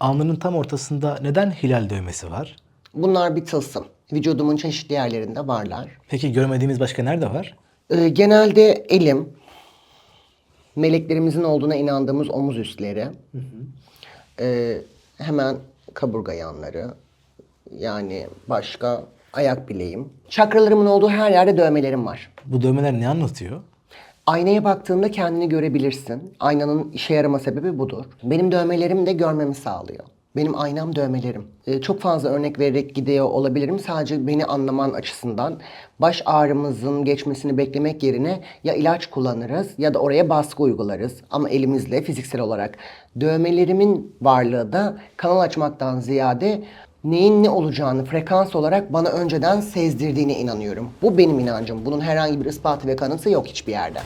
Alnının tam ortasında neden hilal dövmesi var? Bunlar bir tılsım. Vücudumun çeşitli yerlerinde varlar. Peki görmediğimiz başka nerede var? Ee, genelde elim, meleklerimizin olduğuna inandığımız omuz üstleri, ee, hemen kaburga yanları, yani başka ayak bileğim. Çakralarımın olduğu her yerde dövmelerim var. Bu dövmeler ne anlatıyor? Aynaya baktığında kendini görebilirsin. Aynanın işe yarama sebebi budur. Benim dövmelerim de görmemi sağlıyor. Benim aynam dövmelerim. Ee, çok fazla örnek vererek gidiyor olabilirim. Sadece beni anlaman açısından baş ağrımızın geçmesini beklemek yerine ya ilaç kullanırız ya da oraya baskı uygularız. Ama elimizle fiziksel olarak. Dövmelerimin varlığı da kanal açmaktan ziyade neyin ne olacağını frekans olarak bana önceden sezdirdiğine inanıyorum. Bu benim inancım. Bunun herhangi bir ispatı ve kanıtı yok hiçbir yerde.